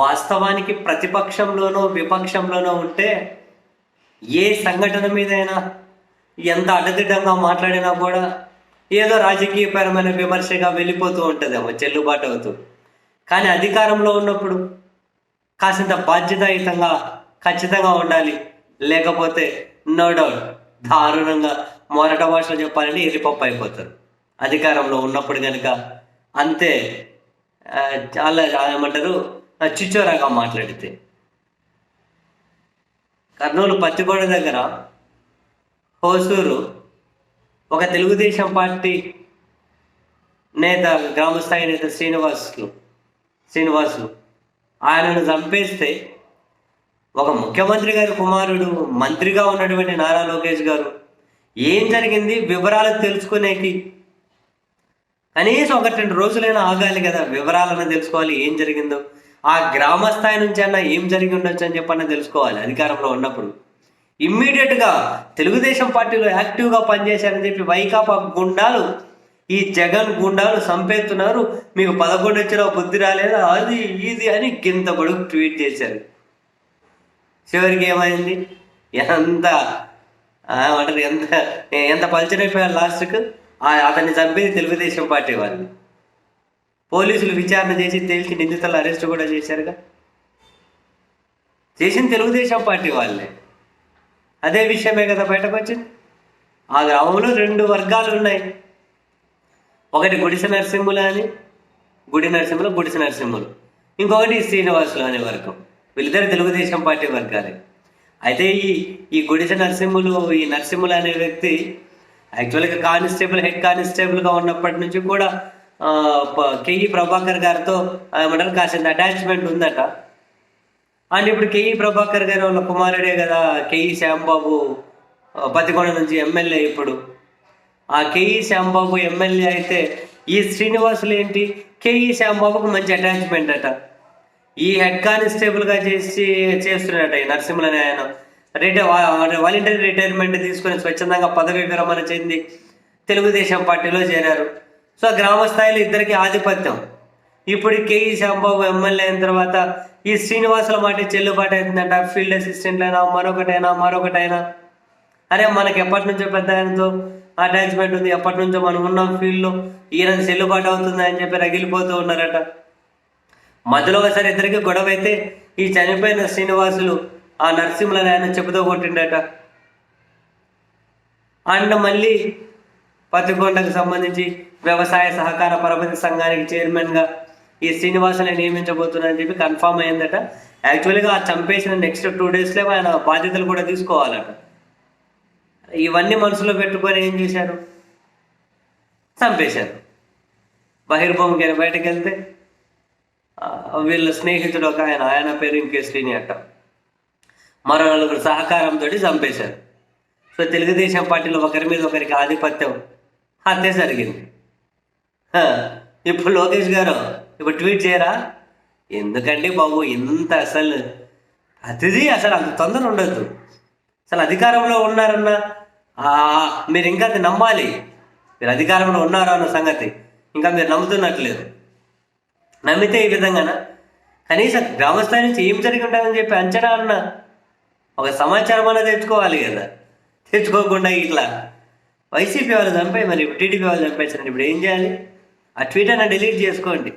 వాస్తవానికి ప్రతిపక్షంలోనో విపక్షంలోనో ఉంటే ఏ సంఘటన మీదైనా ఎంత అడ్డదిడ్డంగా మాట్లాడినా కూడా ఏదో రాజకీయపరమైన విమర్శగా వెళ్ళిపోతూ ఉంటుందేమో చెల్లుబాటు అవుతూ. కానీ అధికారంలో ఉన్నప్పుడు కాసింత బాధ్యతాయుతంగా ఖచ్చితంగా ఉండాలి. లేకపోతే నో డౌట్ దారుణంగా మొరట భాషలో చెప్పాలంటే ఎరిపప్పు అయిపోతారు. అధికారంలో ఉన్నప్పుడు కనుక అంతే చాలా ఏమంటారు చిచ్చోరాగా మాట్లాడితే. కర్నూలు పత్తిగొండ దగ్గర హోసూరు ఒక తెలుగుదేశం పార్టీ నేత గ్రామస్థాయి నేత శ్రీనివాసులు శ్రీనివాసులు ఆయనను చంపేస్తే ఒక ముఖ్యమంత్రి గారి కుమారుడు మంత్రిగా ఉన్నటువంటి నారా లోకేష్ గారు ఏం జరిగింది వివరాలు తెలుసుకునేకి? కనీసం ఒకటి రెండు రోజులైనా ఆగాలి కదా వివరాలను తెలుసుకోవాలి ఏం జరిగిందో. ఆ గ్రామ స్థాయి నుంచి అన్నా ఏం జరిగి ఉండొచ్చు అని చెప్పన్న తెలుసుకోవాలి అధికారంలో ఉన్నప్పుడు. ఇమ్మీడియట్గా తెలుగుదేశం పార్టీలో యాక్టివ్గా పనిచేశారని చెప్పి వైకాపా గుండాలు ఈ జగన్ గుండాలు సంపేస్తున్నారు మీకు పదకొండు వచ్చిన బుద్ధి రాలేదా? అది ఇది అని కింద పడుకు ట్వీట్ చేశారు. చివరికి ఏమైంది? ఎంత అంటారు ఎంత ఎంత పలిచినైపోయారు లాస్ట్కు? అతన్ని చంపేది తెలుగుదేశం పార్టీ వాళ్ళు పోలీసులు విచారణ చేసి తేల్చి నిందితులు అరెస్ట్ కూడా చేశారుగా. చేసింది తెలుగుదేశం పార్టీ వాళ్ళే. అదే విషయమే కదా బయటకు వచ్చింది ఆ గ్రామంలో రెండు వర్గాలు ఉన్నాయి. ఒకటి గుడిసె నరసింహులు అని గుడి నరసింహులు గుడిసె నరసింహులు. ఇంకొకటి శ్రీనివాసులు అనే వర్గం. వీళ్ళిద్దరు తెలుగుదేశం పార్టీ వర్గాలే. అయితే ఈ ఈ గుడిసె నరసింహులు ఈ నరసింహులు అనే వ్యక్తి యాక్చువల్గా కానిస్టేబుల్ హెడ్ కానిస్టేబుల్గా ఉన్నప్పటి నుంచి కూడా కేఈ ప్రభాకర్ గారితో ఏమంటారు కాసింత అటాచ్మెంట్ ఉందట. అండ్ ఇప్పుడు కేఈ ప్రభాకర్ గారు వాళ్ళ కుమారుడే కదా కేఈ శ్యాంబాబు బతికొండ పతికొండ నుంచి ఎమ్మెల్యే ఇప్పుడు. ఆ కేఈ శ్యాంబాబు ఎమ్మెల్యే అయితే ఈ శ్రీనివాసులు ఏంటి? కేఈ శ్యాంబాబుకు మంచి అటాచ్మెంట్ అట. ఈ హెడ్ కానిస్టేబుల్గా చేసి చేస్తున్నాడట ఈ నరసింహులు ఆయన రిటైర్ వాలంటరీ రిటైర్మెంట్ తీసుకుని స్వచ్ఛందంగా పదవి విరమణ చెంది తెలుగుదేశం పార్టీలో చేరారు. సో గ్రామ స్థాయిలో ఇద్దరికి ఆధిపత్యం. ఇప్పుడు కేఈ శాంబాబు ఎమ్మెల్యే అయిన తర్వాత ఈ శ్రీనివాసుల మాట చెల్లుబాటు అవుతుందంట. ఫీల్డ్ అసిస్టెంట్ అయినా మరొకటైనా మరొకటైనా. అరే మనకి ఎప్పటి నుంచో పెద్ద ఆయనతో అటాచ్మెంట్ ఉంది. ఎప్పటి నుంచో మనం ఉన్నాం ఫీల్డ్లో ఈయన చెల్లుబాటు అవుతుంది అని చెప్పి రగిలిపోతూ ఉన్నారట. మధ్యలో ఒకసారి ఇద్దరికి గొడవ అయితే ఈ చనిపోయిన శ్రీనివాసులు ఆ నరసింహులని ఆయన చెబుతూ కొట్టిండట. అండ్ మళ్ళీ పత్తికొండకు సంబంధించి వ్యవసాయ సహకార పరపతి సంఘానికి చైర్మన్గా ఈ శ్రీనివాసుని నియమించబోతున్నారని చెప్పి కన్ఫామ్ అయిందట యాక్చువల్గా ఆ చంపేసిన నెక్స్ట్ టూ డేస్లో ఆయన బాధ్యతలు కూడా తీసుకోవాలట. ఇవన్నీ మనసులో పెట్టుకొని ఏం చేశారు? చంపేశారు. బహిర్భూమికి వెళ్ళి బయటకు వెళ్తే వీళ్ళ స్నేహితుడు ఒక ఆయన ఆయన పేరు ఇంకేశ్రీని అట్ట. మరో నలుగురు సహకారంతో చంపేశారు. సో తెలుగుదేశం పార్టీలో ఒకరి మీద ఒకరికి ఆధిపత్యం అంతే జరిగింది. ఇప్పుడు లోకేష్ గారు ఇప్పుడు ట్వీట్ చేయరా? ఎందుకండి బాబు ఇంత అసలు అతిథి అసలు అంత తొందర ఉండదు అసలు అధికారంలో ఉన్నారన్న మీరు ఇంకా అది నమ్మాలి. మీరు అధికారంలో ఉన్నారు అన్న సంగతి ఇంకా మీరు నమ్ముతున్నట్లేదు. నమ్మితే ఈ విధంగానా? కనీసం గ్రామస్థాయి నుంచి ఏం జరిగి ఉంటుందని చెప్పి అంచనా అన్న ఒక సమాచారం అనేది తెచ్చుకోవాలి కదా. తెచ్చుకోకుండా ఇట్లా వైసీపీ వాళ్ళు చంపాయి మరి టీడీపీ వాళ్ళు చంపేసారండి ఇప్పుడు ఏం చేయాలి? ఆ ట్వీట్ అన్న డిలీట్ చేసుకోండి.